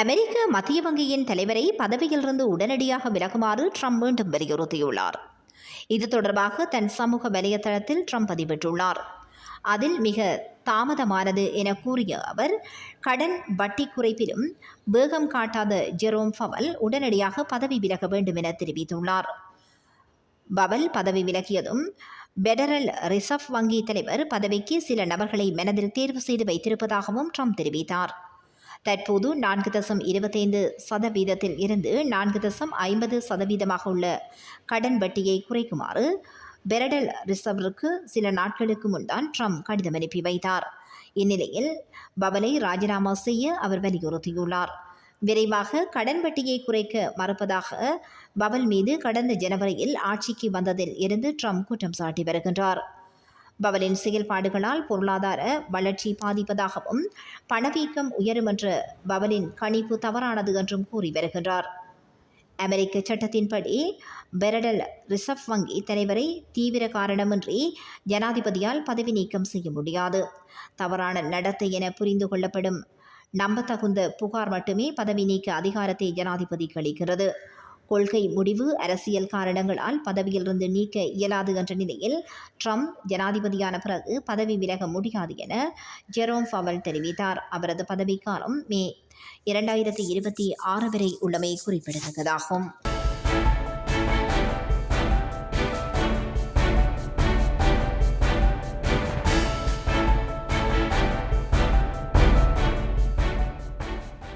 அமெரிக்க மத்திய வங்கியின் தலைவரை பதவியிலிருந்து உடனடியாக விலகுமாறு ட்ரம்ப் மீண்டும் வலியுறுத்தியுள்ளார். இது தொடர்பாக தன் சமூக வலைதளத்தில் ட்ரம்ப் பதிவிட்டுள்ளார். அதில் மிக தாமதமானது என கூறிய அவர் கடன் வட்டி குறைப்பிலும் வேகம் காட்டாத ஜெரோம் பவல் உடனடியாக பதவி விலக வேண்டும் என தெரிவித்துள்ளார். பவல் பதவி விலகியதும் பெடரல் ரிசர்வ் வங்கி தலைவர் பதவிக்கு சில நபர்களை மனதில் தேர்வு செய்து வைத்திருப்பதாகவும் ட்ரம்ப் தெரிவித்தார். தற்போது நான்கு தசம் இருபத்தைந்து சதவீதத்தில் இருந்து நான்கு தசம் ஐம்பது சதவீதமாக உள்ள கடன் வட்டியை குறைக்குமாறு பெரடல் ரிசர்வருக்கு சில நாட்களுக்கு முன்தான் ட்ரம்ப் கடிதம் அனுப்பி வைத்தார். இந்நிலையில் பவலை ராஜினாமா செய்ய அவர் வலியுறுத்தியுள்ளார். விரைவாக கடன் வட்டியை குறைக்க மறுப்பதாக பவல் மீது கடந்த ஜனவரியில் ஆட்சிக்கு வந்ததில் இருந்து ட்ரம்ப் குற்றம் சாட்டி வருகின்றார். பவலின் செயல்பாடுகளால் பொருளாதார வளர்ச்சி பாதிப்பதாகவும் பணவீக்கம் உயரும் என்ற பவலின் கணிப்பு தவறானது என்றும் கூறி வருகின்றார். அமெரிக்க சட்டத்தின்படி பெரடல் ரிசர்வ் வங்கி தலைவரை தீவிர காரணமின்றி ஜனாதிபதியால் பதவி நீக்கம் செய்ய முடியாது. தவறான நடத்தை என புரிந்து கொள்ளப்படும் நம்பத்தகுந்த புகார் மட்டுமே பதவி நீக்க அதிகாரத்தை ஜனாதிபதிக்கு அளிக்கிறது கொள்கை முடிவு அரசியல் காரணங்களால் பதவியிலிருந்து நீக்க இயலாது என்ற நிலையில் ட்ரம்ப் ஜனாதிபதியான பிறகு பதவி விலக முடியாது என ஜெரோம் ஃபவல் தெரிவித்தார். அவரது பதவிக்காலம் மே இரண்டாயிரத்தி இருபத்தி ஆறு வரை உள்ளமை குறிப்பிடத்தக்கதாகும்.